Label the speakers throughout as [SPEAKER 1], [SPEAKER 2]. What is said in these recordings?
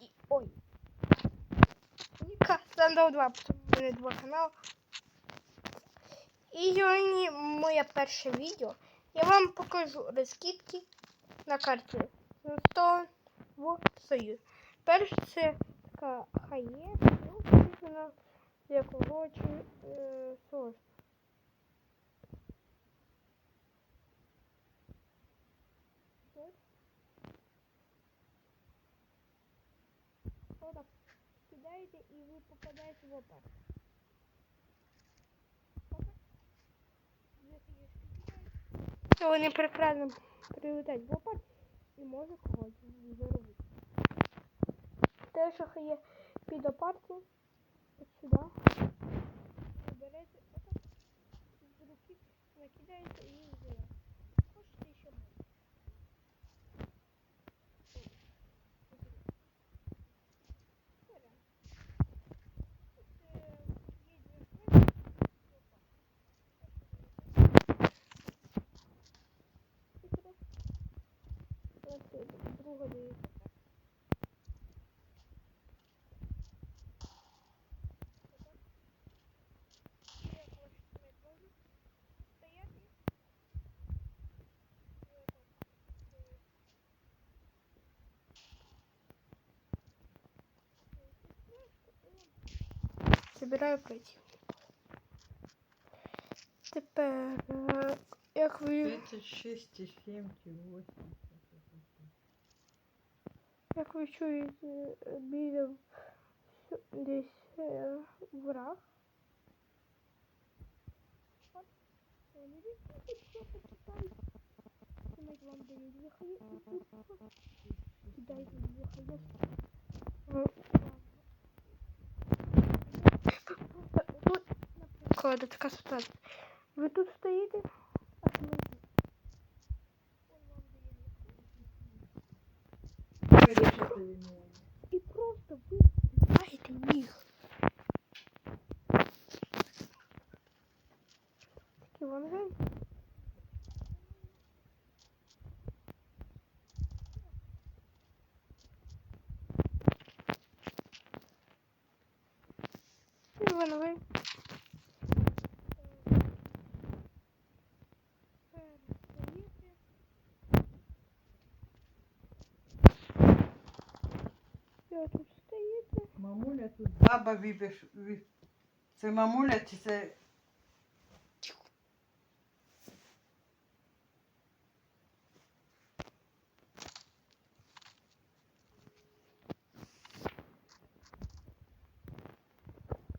[SPEAKER 1] І... ой. Ніка Стендов 2, тому в мене два канали. І сьогодні моє перше відео. Я вам покажу розкидки на карті Стон в Союз. Перше це така хає, ну, вона як коротше е, сос. кидаєте і ви попадаєте в опар. Отак. Ви кидаєте. То вони прекрасно прилетять в опар і може когось заробити. Те, що є під опарки, от сюди. Ви берете отак, з руки накидаєте і вбиваєте. Забираю противника. Тепер, е, як ви,
[SPEAKER 2] 36 и 7 и 8.
[SPEAKER 1] як ви чуєте, біля с- десь е, враг. От, е, наприклад, така ситуація. Ви тут стоїте, а ми тут. Он вам дає вихає. І просто ви знаєте їх. Такі вон гей. Ви тут стоїте.
[SPEAKER 2] Мамуля тут баба вибіж. ві- Це мамуля чи це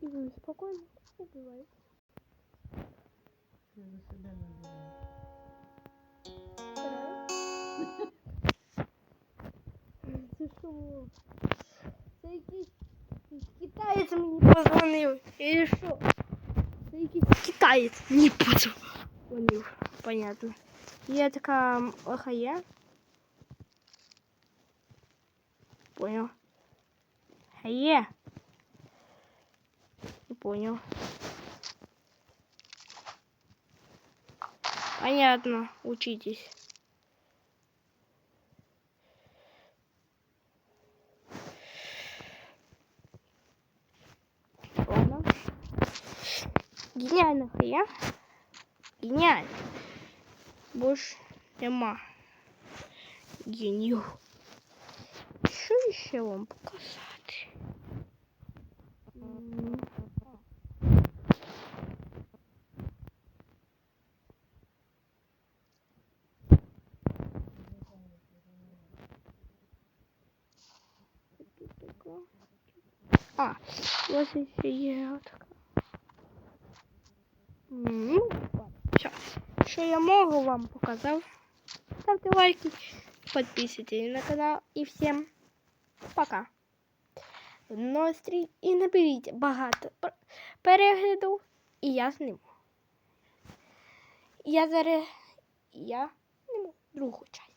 [SPEAKER 1] І ви спокійно убиваєте.
[SPEAKER 2] Це за себе називає.
[SPEAKER 1] Це що? Це якийсь якийсь китаєць мені позвонив. Или що? Це якийсь китаєць мені позвонив. Понятно. Є така м, охая. Понял. Хае. Не понял. Понятно. Учитесь. Гениально, я. Гениально. Больше нема. Генію. Що ще вам така. А, ось ще є така. Ну, все. Що я можу вам показав. Ставте лайки, підписуйтесь на канал і всім пока. Настрій і наберіть багато пер- переглядів і я сниму. Я зараз я сниму другу часть.